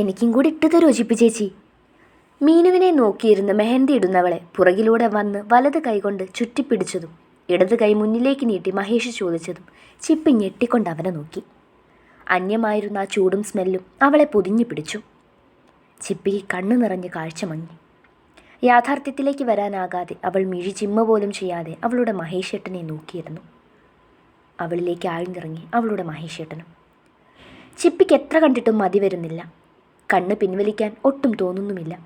എനിക്കും കൂടി ഇട്ടു തരുമോ ചിപ്പി ചേച്ചി. മീനുവിനെ നോക്കിയിരുന്ന് മെഹന്തി ഇടുന്നവളെ പുറകിലൂടെ വന്ന് വലത് കൈകൊണ്ട് ചുറ്റിപ്പിടിച്ചതും ഇടത് കൈ മുന്നിലേക്ക് നീട്ടി മഹേഷ് ചോദിച്ചതും ചിപ്പി ഞെട്ടിക്കൊണ്ട് അവനെ നോക്കി. അന്യമായിരുന്ന ആ ചൂടും സ്മെല്ലും അവളെ പൊതിഞ്ഞു പിടിച്ചു. ചിപ്പി കണ്ണു നിറഞ്ഞ് കാഴ്ച മങ്ങി. യാഥാർത്ഥ്യത്തിലേക്ക് വരാനാകാതെ അവൾ മിഴി ചിമ്മ പോലും ചെയ്യാതെ അവളുടെ മഹേഷേട്ടനെ നോക്കിയിരുന്നു. അവളിലേക്ക് ആഴ്ന്നിറങ്ങി അവളുടെ മഹേഷേട്ടനും. ചിപ്പിക്ക് എത്ര കണ്ടിട്ടും മതി വരുന്നില്ല. കണ്ണ് പിൻവലിക്കാൻ ഒട്ടും തോന്നുന്നുമില്ല.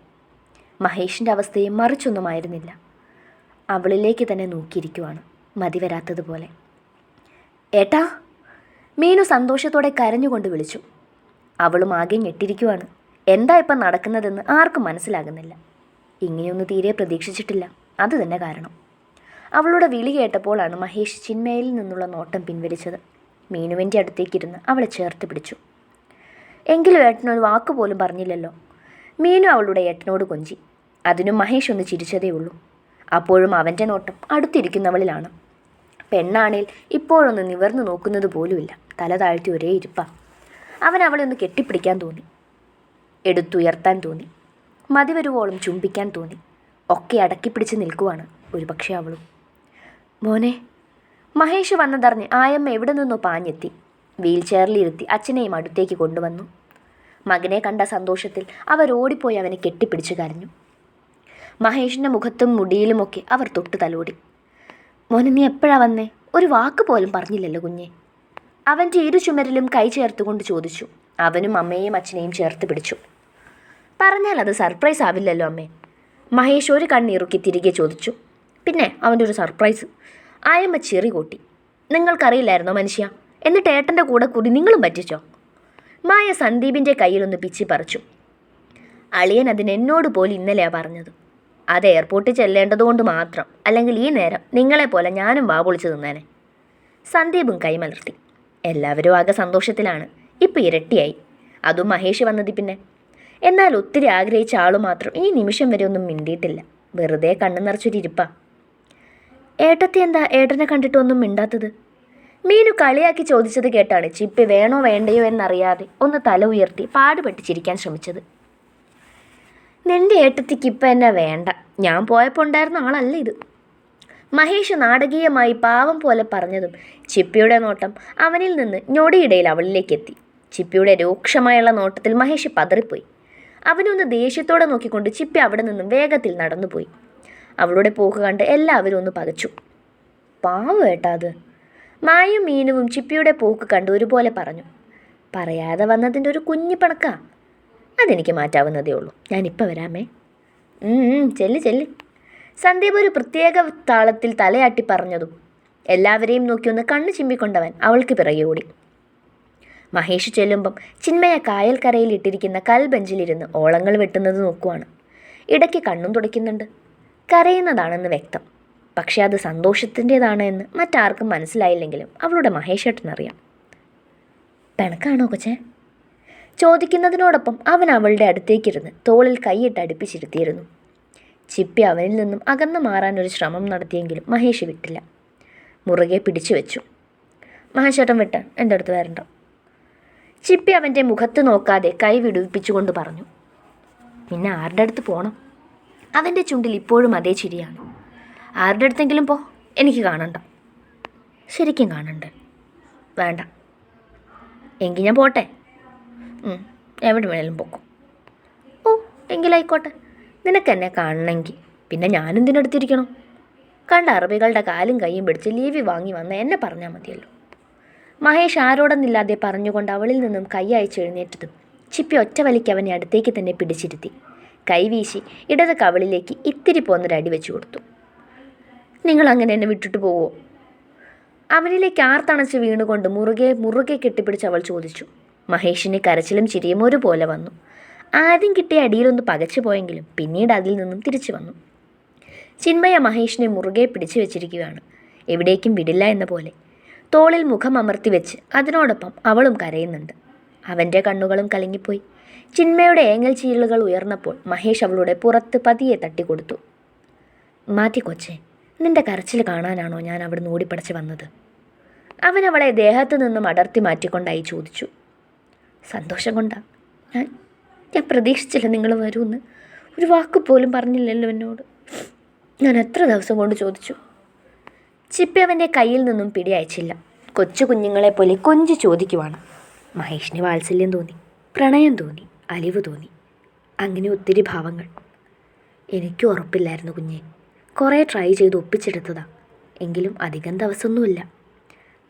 മഹേഷിന്റെ അവസ്ഥയെ മറിച്ചൊന്നുമായിരുന്നില്ല. അവളിലേക്ക് തന്നെ നോക്കിയിരിക്കുവാണ് മതി വരാത്തതുപോലെ ഏട്ടാ മീനു സന്തോഷത്തോടെ കരഞ്ഞുകൊണ്ട് വിളിച്ചു. അവളും ആകെ ഞെട്ടിരിക്കുവാണ്. എന്താ ഇപ്പം നടക്കുന്നതെന്ന് ആർക്കും മനസ്സിലാകുന്നില്ല. ഇങ്ങനെയൊന്നും തീരെ പ്രതീക്ഷിച്ചിട്ടില്ല. അത് തന്നെ കാരണം. അവളുടെ വിളി കേട്ടപ്പോഴാണ് മഹേഷ് ചിന്മയിൽ നിന്നുള്ള നോട്ടം പിൻവലിച്ചത്. മീനുവിന്റെ അടുത്തേക്കിരുന്ന് അവളെ ചേർത്ത് പിടിച്ചു. എങ്കിലും ഏട്ടനൊരു വാക്ക് പോലും പറഞ്ഞില്ലല്ലോ. മീനു അവളുടെ ഏട്ടനോട് കൊഞ്ചി. അതിനും മഹേഷ് ഒന്ന് ചിരിച്ചതേ ഉള്ളൂ. അപ്പോഴും അവന്റെ നോട്ടം അടുത്തിരിക്കുന്നവളിലാണ്. പെണ്ണാണേൽ ഇപ്പോഴൊന്ന് നിവർന്നു നോക്കുന്നത് പോലുമില്ല. തല താഴ്ത്തി ഒരേ ഇരിപ്പ. അവൻ അവളെ ഒന്ന് കെട്ടിപ്പിടിക്കാൻ തോന്നി. എടുത്തുയർത്താൻ തോന്നി. മതിവരുവോളം ചുംബിക്കാൻ തോന്നി. ഒക്കെ അടക്കി പിടിച്ച് നിൽക്കുവാണ് ഒരുപക്ഷെ അവളും. മോനെ മഹേഷ് വന്നതറിഞ്ഞ് ആയമ്മ എവിടെ നിന്നോ പാഞ്ഞെത്തി. വീൽ ചെയറിലിരുത്തി അച്ഛനെയും അടുത്തേക്ക് കൊണ്ടുവന്നു. മകനെ കണ്ട സന്തോഷത്തിൽ അവർ ഓടിപ്പോയി അവനെ കെട്ടിപ്പിടിച്ചു കരഞ്ഞു. മഹേഷിന്റെ മുഖത്തും മുടിയിലുമൊക്കെ അവർ തൊട്ട് തലോടി. മോനെ നീ എപ്പോഴാ വന്നേ? ഒരു വാക്ക് പോലും പറഞ്ഞില്ലല്ലോ കുഞ്ഞെ. അവന്റെ ഇരു ചുമരിലും കൈ ചേർത്തുകൊണ്ട് ചോദിച്ചു. അവനും അമ്മയെയും അച്ഛനെയും ചേർത്ത് പിടിച്ചു. പറഞ്ഞാൽ അത് സർപ്രൈസ് ആവില്ലല്ലോ അമ്മേ. മഹേഷ് ഒരു കണ്ണിറുക്കി തിരികെ ചോദിച്ചു. പിന്നെ അവന്റെ ഒരു സർപ്രൈസ്. ആയമ്മ ചെറി കൂട്ടി. നിങ്ങൾക്കറിയില്ലായിരുന്നോ മനുഷ്യ? എന്നിട്ട് ഏട്ടന്റെ കൂടെ കൂടി നിങ്ങളും പറ്റിച്ചോ? മായ സന്ദീപിന്റെ കയ്യിലൊന്ന് പിച്ചി പറിച്ചു. അളിയൻ അതിനെന്നോട് പോലും ഇന്നലെയാ പറഞ്ഞത്. അത് എയർപോർട്ടിൽ ചെല്ലേണ്ടതുകൊണ്ട് മാത്രം. അല്ലെങ്കിൽ ഈ നേരം നിങ്ങളെപ്പോലെ ഞാനും വാ പൊളിച്ചു തിന്നേനെ. സന്ദീപും കൈമലർത്തി. എല്ലാവരും ആകെ സന്തോഷത്തിലാണ്. ഇപ്പം ഇരട്ടിയായി. അതും മഹേഷ് വന്നത് പിന്നെ. എന്നാൽ ഒത്തിരി ആഗ്രഹിച്ച ആളു മാത്രം ഈ നിമിഷം വരെ ഒന്നും മിണ്ടിയിട്ടില്ല. വെറുതെ കണ്ണു നിറച്ചൊരിപ്പാ ഏട്ടത്തി എന്താ ഏട്ടനെ കണ്ടിട്ടൊന്നും മിണ്ടാത്തത്? മീനു കളിയാക്കി ചോദിച്ചത് കേട്ടാണ് ചിപ്പി വേണോ വേണ്ടയോ എന്നറിയാതെ ഒന്ന് തല ഉയർത്തി പാടുപെട്ട് ചിരിക്കാൻ ശ്രമിച്ചത്. നിന്റെ ഏട്ടത്തിക്ക് ഇപ്പം എന്നെ വേണ്ട. ഞാൻ പോയപ്പോൾ ഉണ്ടായിരുന്ന ആളല്ല ഇത്. മഹേഷ് നാടകീയമായി പാവം പോലെ പറഞ്ഞതും ചിപ്പിയുടെ നോട്ടം അവനിൽ നിന്ന് ഞൊടിയിടയിൽ അവളിലേക്ക് എത്തി. ചിപ്പിയുടെ രൂക്ഷമായുള്ള നോട്ടത്തിൽ മഹേഷ് പതറിപ്പോയി. അവനൊന്ന് ദേഷ്യത്തോടെ നോക്കിക്കൊണ്ട് ചിപ്പി അവിടെ നിന്നും വേഗത്തിൽ നടന്നുപോയി. അവളുടെ പോക്ക് കണ്ട് എല്ലാവരും ഒന്ന് പകച്ചു. പാവം ഏട്ടാ അത്. മായും മീനുവും ചിപ്പിയുടെ പോക്ക് കണ്ട് ഒരുപോലെ പറഞ്ഞു പറയാതെ വന്നതിന്റെ ഒരു കുഞ്ഞു പണക്കാ. അതെനിക്ക് മാറ്റാവുന്നതേ ഉള്ളൂ. ഞാനിപ്പോൾ വരാമേ. ചെല്ല് ചെല്ല്. സന്ദീപ് ഒരു പ്രത്യേക താളത്തിൽ തലയാട്ടി പറഞ്ഞതും എല്ലാവരെയും നോക്കി ഒന്ന് കണ്ണു ചിമ്മിക്കൊണ്ടവൻ അവൾക്ക് പിറകെ ഓടി. മഹേഷ് ചെല്ലുമ്പം ചിന്മയ കായൽക്കരയിൽ ഇട്ടിരിക്കുന്ന കൽബെഞ്ചിലിരുന്ന് ഓളങ്ങൾ വെട്ടുന്നത് നോക്കുവാണ്. ഇടയ്ക്ക് കണ്ണും തുടയ്ക്കുന്നുണ്ട്. കരയുന്നതാണെന്ന് വ്യക്തം. പക്ഷേ അത് സന്തോഷത്തിന്റെതാണ് എന്ന് മറ്റാർക്കും മനസ്സിലായില്ലെങ്കിലും അവളുടെ മഹേഷേട്ടനറിയാം. പിണക്കാണോ കൊച്ചേ? ചോദിക്കുന്നതിനോടൊപ്പം അവൻ അവളുടെ അടുത്തേക്കിരുന്ന് തോളിൽ കൈയിട്ട് അടുപ്പിച്ചിരുത്തിയിരുന്നു. ചിപ്പി അവനിൽ നിന്നും അകന്നു മാറാൻ ഒരു ശ്രമം നടത്തിയെങ്കിലും മഹേഷ് വിട്ടില്ല. മുറുകെ പിടിച്ചു വെച്ചു. മഹേഷേട്ടൻ വിട്ട എന്റെ അടുത്ത് വരണ്ട. ചിപ്പി അവന്റെ മുഖത്ത് നോക്കാതെ കൈ വിടുവിപ്പിച്ചുകൊണ്ട് പറഞ്ഞു. പിന്നെ ആരുടെ അടുത്ത് പോകണം അവന്റെ ചുണ്ടിൽ ഇപ്പോഴും അതേ ചിരിയാണ്. ആരുടെ അടുത്തെങ്കിലും പോ. എനിക്ക് കാണണ്ട. ശരിക്കും കാണണ്ട. വേണ്ട. എങ്കിൽ ഞാൻ പോട്ടെ. എവിടെ വേണേലും പോക്കും. ഓ എങ്കിലായിക്കോട്ടെ നിനക്ക് എന്നെ കാണണമെങ്കിൽ. പിന്നെ ഞാനെന്തിനടുത്തിരിക്കണം കണ്ട അറബികളുടെ കാലും കൈയും പിടിച്ച് ലീവി വാങ്ങി വന്ന് എന്നെ പറഞ്ഞാൽ മതിയല്ലോ. മഹേഷ് ആരോടെന്നില്ലാതെ പറഞ്ഞുകൊണ്ട് അവളിൽ നിന്നും കൈ അയച്ച് എഴുന്നേറ്റതും ചിപ്പി ഒറ്റ വലിക്ക് അവനെ അടുത്തേക്ക് തന്നെ പിടിച്ചിരുത്തി. കൈവീശി ഇടത് കവളിലേക്ക് ഇത്തിരി പോന്നൊരടി വെച്ചു കൊടുത്തു. നിങ്ങൾ അങ്ങനെ എന്നെ വിട്ടിട്ട് പോവോ? അവനിലേക്ക് ആർത്തണച്ച് വീണുകൊണ്ട് മുറുകെ മുറുകെ കെട്ടിപ്പിടിച്ച് അവൾ ചോദിച്ചു. മഹേഷിന് കരച്ചിലും ചിരിയും ഒരുപോലെ വന്നു. ആദ്യം കിട്ടിയ അടിയിലൊന്ന് പകച്ചു പോയെങ്കിലും പിന്നീട് അതിൽ നിന്നും തിരിച്ചു വന്നു. ചിന്മയ മഹേഷിനെ മുറുകെ പിടിച്ചു വെച്ചിരിക്കുകയാണ്. എവിടേക്കും വിടില്ല എന്ന പോലെ. തോളിൽ മുഖം അമർത്തി വെച്ച് അതിനോടൊപ്പം അവളും കരയുന്നുണ്ട്. അവന്റെ കണ്ണുകളും കലങ്ങിപ്പോയി. ചിന്മയുടെ ഏങ്ങൽ ചീലുകൾ ഉയർന്നപ്പോൾ മഹേഷ് അവളുടെ പുറത്ത് പതിയെ തട്ടിക്കൊടുത്തു. മാറ്റി കൊച്ചേ നിന്റെ കരച്ചിൽ കാണാനാണോ ഞാൻ അവിടുന്ന് ഓടിപ്പടച്ച് വന്നത്? അവൻ അവളെ ദേഹത്തു നിന്നും അടർത്തി മാറ്റിക്കൊണ്ടായി ചോദിച്ചു. സന്തോഷം കൊണ്ടാ. ഞാൻ ഞാൻ പ്രതീക്ഷിച്ചില്ല നിങ്ങൾ വരുമെന്ന്. ഒരു വാക്ക് പോലും പറഞ്ഞില്ലല്ലോ എന്നോട്. ഞാൻ എത്ര ദിവസം കൊണ്ട് ചോദിച്ചു. ചിപ്പി അവന്റെ കയ്യിൽ നിന്നും പിടി അയച്ചില്ല. കൊച്ചു കുഞ്ഞുങ്ങളെ പോലെ കൊഞ്ചി ചോദിക്കുവാണ്. മഹേഷിന് വാത്സല്യം തോന്നി പ്രണയം തോന്നി അലിവ് തോന്നി. അങ്ങനെ ഒത്തിരി ഭാവങ്ങൾ. എനിക്കും ഉറപ്പില്ലായിരുന്നു കുഞ്ഞെ. കുറേ ട്രൈ ചെയ്ത് ഒപ്പിച്ചെടുത്തതാണ് എങ്കിലും അധികം ദിവസമൊന്നുമില്ല.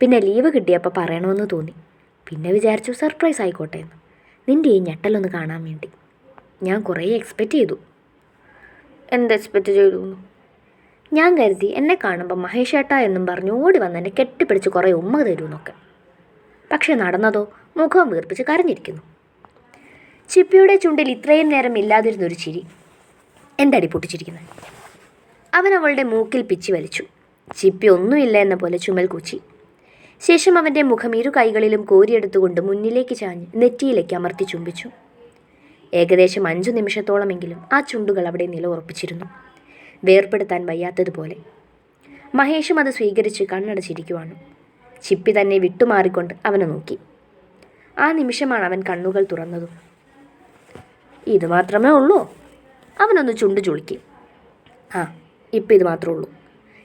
പിന്നെ ലീവ് കിട്ടിയപ്പോൾ പറയണമെന്ന് തോന്നി. പിന്നെ വിചാരിച്ചു സർപ്രൈസ് ആയിക്കോട്ടെ എന്ന്. നിന്റെ ഈ ഞെട്ടലൊന്ന് കാണാൻ വേണ്ടി. ഞാൻ കുറേ എക്സ്പെക്റ്റ് ചെയ്തു. എന്ത് എക്സ്പെക്റ്റ് ചെയ്തു ഞാൻ കരുതി എന്നെ കാണുമ്പോൾ മഹേഷ് ഏട്ടാ എന്നും പറഞ്ഞ് ഓടി വന്ന് എന്നെ കെട്ടിപ്പിടിച്ച് കുറേ ഉമ്മ തരുമെന്നൊക്കെ പക്ഷെ നടന്നതോ മുഖം വീർപ്പിച്ച് കരഞ്ഞിരിക്കുന്നു. ചിപ്പിയുടെ ചുണ്ടിൽ ഇത്രയും നേരം ഇല്ലാതിരുന്നൊരു ചിരി. എന്റെ അടി പൊട്ടിച്ചിരിക്കുന്നത് അവൻ അവളുടെ മൂക്കിൽ പിച്ചി വലിച്ചു. ചിപ്പി ഒന്നുമില്ല എന്ന പോലെ ചുമൽ കൂച്ചി. ശേഷം അവന്റെ മുഖം ഇരു കൈകളിലും കോരിയെടുത്തുകൊണ്ട് മുന്നിലേക്ക് ചാഞ്ഞ് നെറ്റിയിലേക്ക് അമർത്തി ചുംബിച്ചു. ഏകദേശം അഞ്ചു നിമിഷത്തോളമെങ്കിലും ആ ചുണ്ടുകൾ അവിടെ നിലയുറപ്പിച്ചിരുന്നു വേർപ്പെടുത്താൻ വയ്യാത്തതുപോലെ. മഹേഷും അത് സ്വീകരിച്ച് കണ്ണടച്ചിരിക്കുവാണ്. ചിപ്പി തന്നെ വിട്ടുമാറിക്കൊണ്ട് അവനെ നോക്കി. ആ നിമിഷമാണ് അവൻ കണ്ണുകൾ തുറന്നതും. ഇത് മാത്രമേ ഉള്ളൂ? അവനൊന്ന് ചുണ്ടു ചുളുക്കി. ആ ഇപ്പം ഇത് മാത്രമേ ഉള്ളൂ.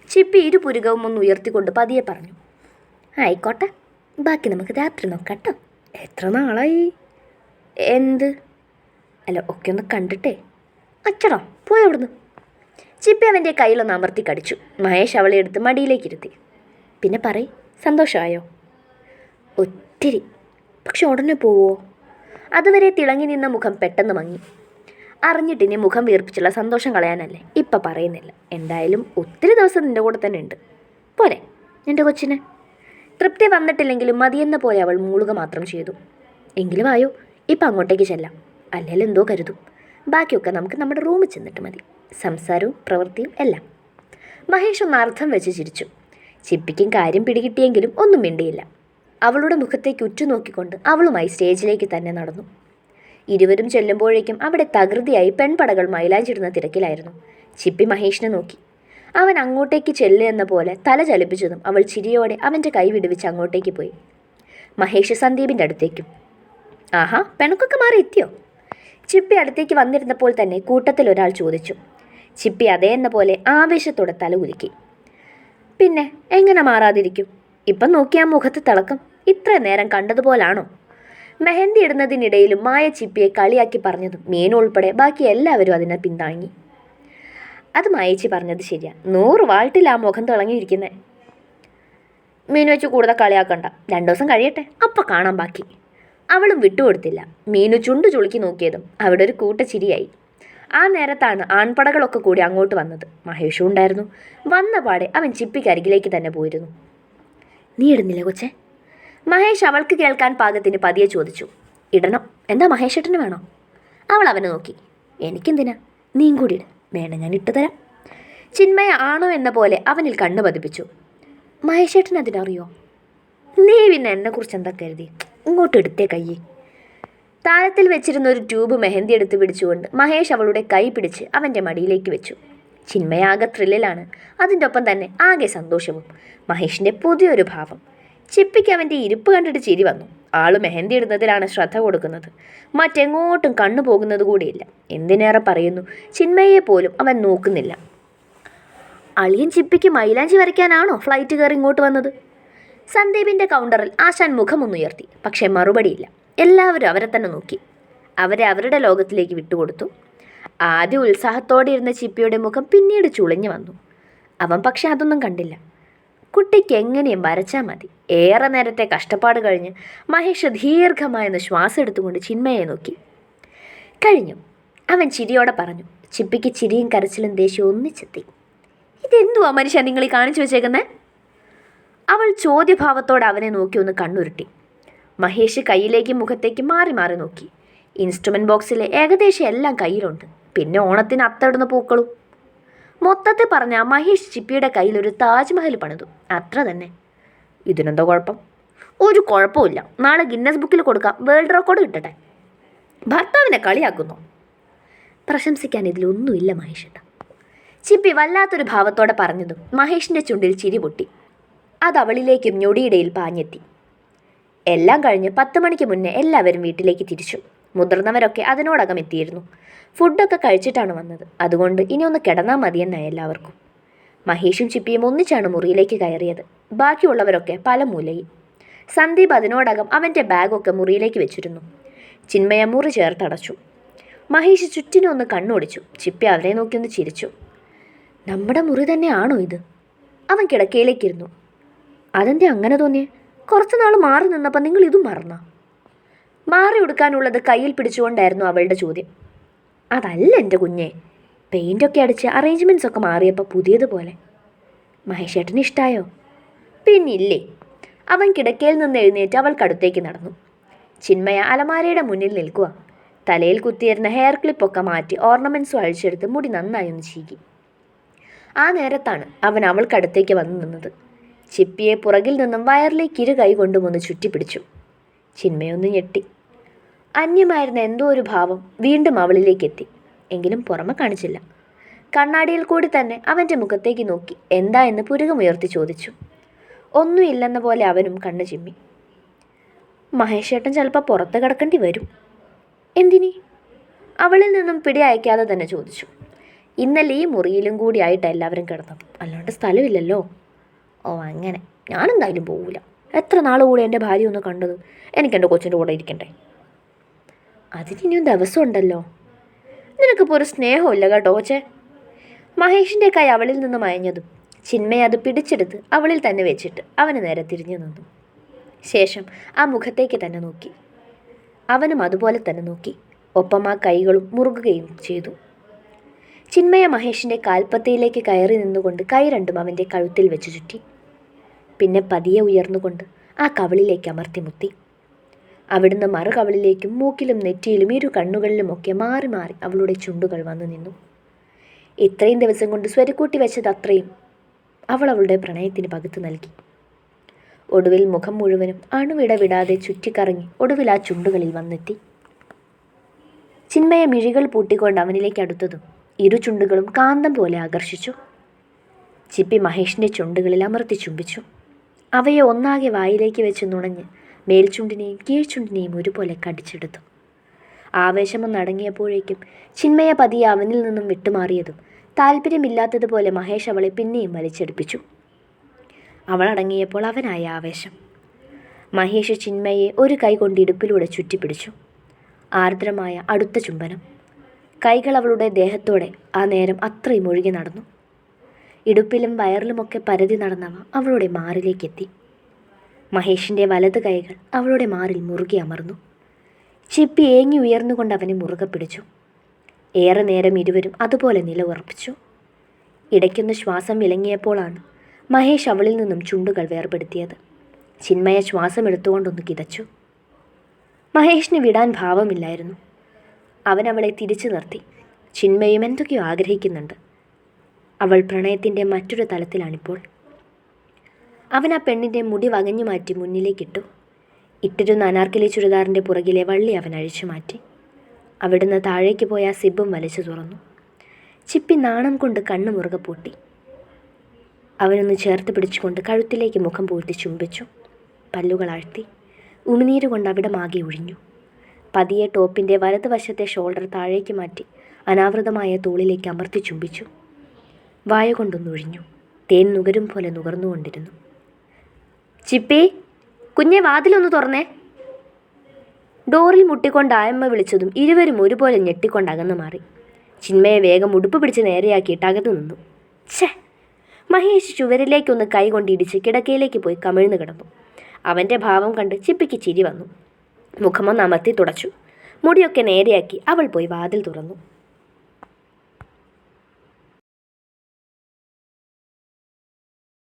ചിപ്പി ഇരുപുരുകവും ഒന്ന് ഉയർത്തിക്കൊണ്ട് പതിയെ പറഞ്ഞു ആയിക്കോട്ടെ ബാക്കി നമുക്ക് രാത്രി നോക്കാം കേട്ടോ. എത്ര നാളായി? എന്ത്? അല്ല ഒക്കെ ഒന്ന് കണ്ടിട്ടേ. അച്ചടാ പോയി അവിടുന്ന്. ചിപ്പി അവന്റെ കയ്യിലൊന്ന് അമർത്തി കടിച്ചു. മഹേഷ് അവളെ എടുത്ത് മടിയിലേക്ക് ഇരുത്തി. പിന്നെ പറയ് സന്തോഷമായോ? ഒത്തിരി. പക്ഷെ ഉടനെ പോവോ? അതുവരെ തിളങ്ങി നിന്ന മുഖം പെട്ടെന്ന് മങ്ങി. അറിഞ്ഞിട്ടിനി മുഖം വീർപ്പിച്ചുള്ള സന്തോഷം കളയാനല്ലേ? ഇപ്പം പറയുന്നില്ല. എന്തായാലും ഒത്തിരി ദിവസം നിന്റെ കൂടെ തന്നെ ഉണ്ട്. പോരെ എന്റെ കൊച്ചിന്. തൃപ്തി വന്നിട്ടില്ലെങ്കിലും മതിയെന്ന പോലെ അവൾ മൂളുക മാത്രം ചെയ്തു. എങ്കിലും ആയോ ഇപ്പം അങ്ങോട്ടേക്ക് ചെല്ലാം. അല്ലെങ്കിൽ എന്തോ കരുതും. ബാക്കിയൊക്കെ നമുക്ക് നമ്മുടെ റൂമിൽ ചെന്നിട്ട് മതി. സംസാരവും പ്രവൃത്തിയും എല്ലാം. മഹേഷ് ഒന്ന് അർത്ഥം വെച്ച് ചിരിച്ചു. ചിപ്പിക്കും കാര്യം പിടികിട്ടിയെങ്കിലും ഒന്നും മിണ്ടിയില്ല. അവളുടെ മുഖത്തേക്ക് ഉറ്റുനോക്കിക്കൊണ്ട് അവളുമായി സ്റ്റേജിലേക്ക് തന്നെ നടന്നു. ഇരുവരും ചെല്ലുമ്പോഴേക്കും അവിടെ തകൃതിയായി പെൺപടകൾ മൈലാഞ്ചിടുന്ന തിരക്കിലായിരുന്നു. ചിപ്പി മഹേഷിനെ നോക്കി. അവൻ അങ്ങോട്ടേക്ക് ചെല്ല് എന്ന പോലെ തല ചലിപ്പിച്ചതും അവൾ ചിരിയോടെ അവന്റെ കൈ വിടുവിച്ച് അങ്ങോട്ടേക്ക് പോയി. മഹേഷ് സന്ദീപിന്റെ അടുത്തേക്കും. ആഹാ പെണക്കൊക്കെ മാറി എത്തിയോ? ചിപ്പി അടുത്തേക്ക് വന്നിരുന്നപ്പോൾ തന്നെ കൂട്ടത്തിൽ ഒരാൾ ചോദിച്ചു. ചിപ്പി അതേ എന്ന പോലെ ആവേശത്തോടെ തല കുലുക്കി. പിന്നെ എങ്ങനെ മാറാതിരിക്കും? ഇപ്പം നോക്കിയാൽ മുഖത്ത് തിളക്കം. ഇത്ര നേരം കണ്ടതുപോലാണോ? മെഹന്തി ഇടുന്നതിനിടയിലും മായ ചിപ്പിയെ കളിയാക്കി പറഞ്ഞതും മീനു ഉൾപ്പെടെ ബാക്കി എല്ലാവരും അതിനെ പിന്താങ്ങി. അത് മായച്ചി പറഞ്ഞത് ശരിയാ. നൂറ് വാൾട്ടിൽ ആ മുഖം തിളങ്ങിയിരിക്കുന്നത് മീനു വെച്ച് കൂടുതൽ കളിയാക്കണ്ട. രണ്ടു ദിവസം കഴിയട്ടെ. അപ്പം കാണാൻ ബാക്കി. അവളും വിട്ടുകൊടുത്തില്ല. മീനു ചുണ്ടു ചുളുക്കി നോക്കിയതും അവിടെ ഒരു കൂട്ടച്ചിരിയായി. ആ നേരത്താണ് ആൺപടകളൊക്കെ കൂടി അങ്ങോട്ട് വന്നത്. മഹേഷും ഉണ്ടായിരുന്നു. വന്ന പാടെ അവൻ ചിപ്പിക്ക് അരികിലേക്ക് തന്നെ പോയിരുന്നു. നീ ഇടുന്നില്ല കൊച്ചേ? മഹേഷ് അവൾക്ക് കേൾക്കാൻ പാകത്തിന് പതിയെ ചോദിച്ചു ഇടണം? എന്താ മഹേഷ് വേണോ? അവൾ അവനെ നോക്കി എനിക്കെന്തിനാ? നീയും കൂടി ഇട. വേണം ഞാൻ ഇട്ടുതരാം ചിന്മയ ആണോ എന്ന പോലെ അവനിൽ കണ്ണു പതിപ്പിച്ചു മഹേഷ് ഏട്ടൻ അതിനറിയോ? നീ പിന്നെ എന്നെക്കുറിച്ച് എന്താ കരുതി? ഇങ്ങോട്ട് എടുത്തേ കയ്യേ. താരത്തിൽ വെച്ചിരുന്ന ഒരു ട്യൂബ് മെഹന്തി എടുത്ത് പിടിച്ചുകൊണ്ട് മഹേഷ് അവളുടെ കൈ പിടിച്ച് അവന്റെ മടിയിലേക്ക് വെച്ചു. ചിന്മയാകെ ത്രില്ലിലാണ് അതിന്റെ ഒപ്പം തന്നെ ആകെ സന്തോഷവും മഹേഷിന്റെ പുതിയൊരു ഭാവം. ചിപ്പിക്ക് അവന്റെ ഇരിപ്പ് കണ്ടിട്ട് ചിരി വന്നു. ആൾ മെഹന്തി ഇടുന്നതിലാണ് ശ്രദ്ധ കൊടുക്കുന്നത്. മറ്റെങ്ങോട്ടും കണ്ണു പോകുന്നത് കൂടിയില്ല. എന്തിനേറെ പറയുന്നു? ചിന്മയെ പോലും അവൻ നോക്കുന്നില്ല. അളിയൻ ചിപ്പിക്ക് മൈലാഞ്ചി വരയ്ക്കാനാണോ ഫ്ലൈറ്റ് കയറി ഇങ്ങോട്ട് വന്നത്? സന്ദീപിന്റെ കൗണ്ടറിൽ ആശാൻ മുഖമൊന്നുയർത്തി. പക്ഷേ മറുപടിയില്ല. എല്ലാവരും അവരെ തന്നെ നോക്കി. അവരെ അവരുടെ ലോകത്തിലേക്ക് വിട്ടുകൊടുത്തു. ആദ്യ ഉത്സാഹത്തോടെ ഇരുന്ന ചിപ്പിയുടെ മുഖം പിന്നീട് ചുളിഞ്ഞു വന്നു. അവൻ പക്ഷെ അതൊന്നും കണ്ടില്ല. കുട്ടിക്ക് എങ്ങനെയും വരച്ചാൽ മതി. ഏറെ നേരത്തെ കഷ്ടപ്പാട് കഴിഞ്ഞ് മഹേഷ് ദീർഘമായെന്ന് ശ്വാസം എടുത്തുകൊണ്ട് ചിന്മയെ നോക്കി. കഴിഞ്ഞു. അവൻ ചിരിയോടെ പറഞ്ഞു ചിപ്പിക്ക് ചിരിയും കരച്ചിലും ദേഷ്യം ഒന്നിച്ചെത്തി. ഇതെന്തുവാ മനുഷ്യ നിങ്ങൾ ഈ കാണിച്ചു വെച്ചേക്കുന്നേ? അവൾ ചോദ്യഭാവത്തോടെ അവനെ നോക്കി ഒന്ന് കണ്ണുരുട്ടി. മഹേഷ് കയ്യിലേക്കും മുഖത്തേക്കും മാറി മാറി നോക്കി. ഇൻസ്ട്രുമെന്റ് ബോക്സിലെ ഏകദേശം എല്ലാം കയ്യിലുണ്ട്. പിന്നെ ഓണത്തിന് അത്തടുന്ന പൂക്കളും. മൊത്തത്തിൽ പറഞ്ഞ മഹേഷ് ചിപ്പിയുടെ കയ്യിൽ ഒരു താജ്മഹൽ പണിതു. അത്ര തന്നെ. ഇതിനെന്തോ കുഴപ്പം? ഒരു കുഴപ്പമില്ല നാളെ ഗിന്നസ് ബുക്കിൽ കൊടുക്കാം. വേൾഡ് റെക്കോർഡ് കിട്ടട്ടെ. ഭർത്താവിനെ കളിയാക്കുന്നു. പ്രശംസിക്കാൻ ഇതിലൊന്നുമില്ല മഹേഷിട്ട. ചിപ്പി വല്ലാത്തൊരു ഭാവത്തോടെ പറഞ്ഞതും മഹേഷിന്റെ ചുണ്ടിൽ ചിരി പൊട്ടി. അത് അവളിലേക്കും ഞൊടിയിടയിൽ പാഞ്ഞെത്തി. എല്ലാം കഴിഞ്ഞ് പത്ത് മണിക്ക് മുന്നേ എല്ലാവരും വീട്ടിലേക്ക് തിരിച്ചു. മുതിർന്നവരൊക്കെ അതിനോടകം എത്തിയിരുന്നു. ഫുഡൊക്കെ കഴിച്ചിട്ടാണ് വന്നത്. അതുകൊണ്ട് ഇനി ഒന്ന് കിടന്നാൽ മതിയെന്നായി എല്ലാവർക്കും. മഹേഷും ചിപ്പിയും ഒന്നിച്ചാണ് മുറിയിലേക്ക് കയറിയത്. ബാക്കിയുള്ളവരൊക്കെ പല മൂലയിൽ. സന്ദീപ് അതിനോടകം അവന്റെ ബാഗൊക്കെ മുറിയിലേക്ക് വെച്ചിരുന്നു. ചിന്മയ മുറി ചേർത്തടച്ചു. മഹേഷ് ചുറ്റിനൊന്ന് കണ്ണോടിച്ചു. ചിപ്പി അവനെ നോക്കി ഒന്ന് ചിരിച്ചു. നമ്മുടെ മുറി തന്നെയാണോ ഇത്? അവൻ കിടക്കയിലേക്കിരുന്നു. അതെന്തേ അങ്ങനെ തോന്നിയേ? കുറച്ച് നാൾ മാറി നിന്നപ്പോൾ നിങ്ങൾ ഇതും മറന്നോ? മാറി ഉടുക്കാനുള്ളത് കയ്യിൽ പിടിച്ചുകൊണ്ടായിരുന്നു അവളുടെ ചോദ്യം. അതല്ല എന്റെ കുഞ്ഞെ. പെയിന്റൊക്കെ അടിച്ച് അറേഞ്ച്മെന്റ്സ് ഒക്കെ മാറിയപ്പോൾ പുതിയതുപോലെ. മഹേഷേട്ടന് ഇഷ്ടായോ? പിന്നില്ലേ. അവൻ കിടക്കയിൽ നിന്ന് എഴുന്നേറ്റ് അവൾക്കടുത്തേക്ക് നടന്നു. ചിന്മയ അലമാരയുടെ മുന്നിൽ നിൽക്കുക. തലയിൽ കുത്തിയിരുന്ന ഹെയർ ക്ലിപ്പൊക്കെ മാറ്റി ഓർണമെന്റ്സും അഴിച്ചെടുത്ത് മുടി നന്നായി ഒന്ന് ചീകി. ആ നേരത്താണ് അവൻ അവൾക്കടുത്തേക്ക് വന്നു നിന്നത്. ചിപ്പിയെ പുറകിൽ നിന്നും വയറിലേക്ക് ഇരു കൈ കൊണ്ടുമൊന്ന് ചുറ്റിപ്പിടിച്ചു. ചിന്മയൊന്ന് ഞെട്ടി. അന്യമായിരുന്ന എന്തോ ഒരു ഭാവം വീണ്ടും അവളിലേക്ക് എത്തി എങ്കിലും പുറമെ കാണിച്ചില്ല. കണ്ണാടിയിൽ കൂടി തന്നെ അവന്റെ മുഖത്തേക്ക് നോക്കി എന്താ എന്ന് പുരുകമുയർത്തി ചോദിച്ചു. ഒന്നുമില്ലെന്ന പോലെ അവനും കണ്ണു ചിമ്മി. മഹേഷേട്ടൻ ചിലപ്പോൾ പുറത്ത് കിടക്കേണ്ടി വരും. എന്തിനി? അവളിൽ നിന്നും പിടി അയക്കാതെ തന്നെ ചോദിച്ചു. ഇന്നലെ ഈ മുറിയിലും കൂടി ആയിട്ട് എല്ലാവരും കിടന്നത്. അല്ലാണ്ട് സ്ഥലമില്ലല്ലോ. ഓ അങ്ങനെ. ഞാനെന്തായാലും പോവില്ല എത്ര നാൾ കൂടെ എന്റെ ഭാര്യ ഒന്ന് കണ്ടത് എനിക്ക് എന്റെ കൊച്ചിന്റെ കൂടെ ഇരിക്കണ്ടേ? ദിവസം ഉണ്ടല്ലോ. നിനക്കിപ്പോൾ ഒരു സ്നേഹമില്ല കേട്ടോ കൊച്ചേ. മഹേഷിന്റെ കൈ അവളിൽ നിന്ന് മയഞ്ഞതും ചിന്മയെ അത് പിടിച്ചെടുത്ത് അവളിൽ തന്നെ വെച്ചിട്ട് അവന് നേരെ തിരിഞ്ഞു നിന്നു. ശേഷം ആ മുഖത്തേക്ക് തന്നെ നോക്കി. അവനും അതുപോലെ തന്നെ നോക്കി. ഒപ്പം ആ കൈകളും മുറുകുകയും ചെയ്തു. ചിന്മയ മഹേഷിന്റെ കാൽപ്പത്തയിലേക്ക് കയറി നിന്നുകൊണ്ട് കൈ രണ്ടും അവന്റെ കഴുത്തിൽ വെച്ച് ചുറ്റി. പിന്നെ പതിയെ ഉയർന്നുകൊണ്ട് ആ കവിളിലേക്ക് അമർത്തി മുത്തി. അവിടുന്ന് മറുകവളിലേക്കും മൂക്കിലും നെറ്റിയിലും ഇരു കണ്ണുകളിലുമൊക്കെ മാറി മാറി അവളുടെ ചുണ്ടുകൾ വന്നു നിന്നു. ഇത്രയും ദിവസം കൊണ്ട് സ്വരക്കൂട്ടി വെച്ചത് അത്രയും അവൾ അവളുടെ പ്രണയത്തിന് പകുത്തു നൽകി. ഒടുവിൽ മുഖം മുഴുവനും അണുവിട വിടാതെ ചുറ്റിക്കറങ്ങി ഒടുവിൽ ആ ചുണ്ടുകളിൽ വന്നെത്തി. ചിന്മയ മിഴികൾ പൂട്ടിക്കൊണ്ട് അവനിലേക്ക് അടുത്തതും ഇരു ചുണ്ടുകളും കാന്തം പോലെ ആകർഷിച്ചു. ചിപ്പി മഹേഷിന്റെ ചുണ്ടുകളിൽ അമർത്തി ചുംബിച്ചു. അവയെ ഒന്നാകെ വായിലേക്ക് വെച്ച് നുണഞ്ഞ് മേൽചുണ്ടിനെയും കീഴ്ചുണ്ടിനെയും ഒരുപോലെ കടിച്ചെടുത്തു. ആവേശമൊന്ന് അടങ്ങിയപ്പോഴേക്കും ചിന്മയ പതിയെ അവനിൽ നിന്നും വിട്ടുമാറിയതും താല്പര്യമില്ലാത്തതുപോലെ മഹേഷ് അവളെ പിന്നെയും വലിച്ചെടുപ്പിച്ചു. അവളടങ്ങിയപ്പോൾ അവനായ ആവേശം. മഹേഷ് ചിന്മയെ ഒരു കൈ കൊണ്ട് ഇടുപ്പിലൂടെ ചുറ്റിപ്പിടിച്ചു. ആർദ്രമായ അടുത്ത ചുംബനം. കൈകൾ അവളുടെ ദേഹത്തോടെ ആ നേരം അത്രയും ഒഴുകി നടന്നു. ഇടുപ്പിലും വയറിലുമൊക്കെ പരതി നടന്നവ അവളുടെ മാറിലേക്കെത്തി. മഹേഷിന്റെ വലത് കൈകൾ അവളുടെ മാറിൽ മുറുകി അമർന്നു. ചിപ്പി ഏങ്ങി ഉയർന്നുകൊണ്ട് അവനെ മുറുകെ പിടിച്ചു. ഏറെ നേരം ഇരുവരും അതുപോലെ നില ഉറപ്പിച്ചു ഇടയ്ക്കൊന്ന് ശ്വാസം വിലങ്ങിയപ്പോഴാണ് മഹേഷ് അവളിൽ നിന്നും ചുണ്ടുകൾ വേർപെടുത്തിയത്. ചിന്മയ ശ്വാസം എടുത്തുകൊണ്ടൊന്ന് കിതച്ചു. മഹേഷിന് വിടാൻ ഭാവമില്ലായിരുന്നു. അവൻ അവളെ തിരിച്ചു നിർത്തി. ചിന്മയും എന്തൊക്കെയോ ആഗ്രഹിക്കുന്നുണ്ട്. അവൾ പ്രണയത്തിന്റെ മറ്റൊരു തലത്തിലാണിപ്പോൾ. അവൻ ആ പെണ്ണിന്റെ മുടി വകഞ്ഞു മാറ്റി മുന്നിലേക്കിട്ടു. ഇട്ടിരുന്ന അനാർക്കലി ചുരിദാറിന്റെ പുറകിലെ വള്ളി അവൻ അഴിച്ചു മാറ്റി. അവിടുന്ന് താഴേക്ക് പോയ സിബും വലിച്ചു തുറന്നു. ചിപ്പി നാണം കൊണ്ട് കണ്ണു മുറുകെ പൂട്ടി. അവനൊന്ന് ചേർത്ത് പിടിച്ചുകൊണ്ട് കഴുത്തിലേക്ക് മുഖം പൂഴ്ത്തി ചുംബിച്ചു. പല്ലുകൾ ആഴ്ത്തി ഉമിനീര് കൊണ്ട് അവിടെ മാകി ഒഴിഞ്ഞു പതിയെ ടോപ്പിന്റെ വലതുവശത്തെ ഷോൾഡർ താഴേക്ക് മാറ്റി അനാവൃതമായ തോളിലേക്ക് അമർത്തി ചുംബിച്ചു. വായ കൊണ്ടൊന്നൊഴിഞ്ഞു തേൻ നുകരും പോലെ നുകർന്നുകൊണ്ടിരുന്നു ചിപ്പി കുഞ്ഞെ വാതിലൊന്ന് തുറന്നേ. ഡോറിൽ മുട്ടിക്കൊണ്ട് ആയമ്മ വിളിച്ചതും ഇരുവരും ഒരുപോലെ ഞെട്ടിക്കൊണ്ട് അകന്നു മാറി. ചിന്മയെ വേഗം ഉടുപ്പ് പിടിച്ച് നേരെയാക്കിയിട്ട് അകത്തു നിന്നു. ഛേ! മഹേഷ് ചുവരിലേക്കൊന്ന് കൈകൊണ്ട് ഇടിച്ച് കിടക്കയിലേക്ക് പോയി കമിഴ്ന്നു കിടന്നു. അവന്റെ ഭാവം കണ്ട് ചിപ്പിക്ക് ചിരി വന്നു. മുഖമൊന്ന് അമർത്തി തുടച്ചു. മുടിയൊക്കെ നേരെയാക്കി അവൾ പോയി വാതിൽ തുറന്നു.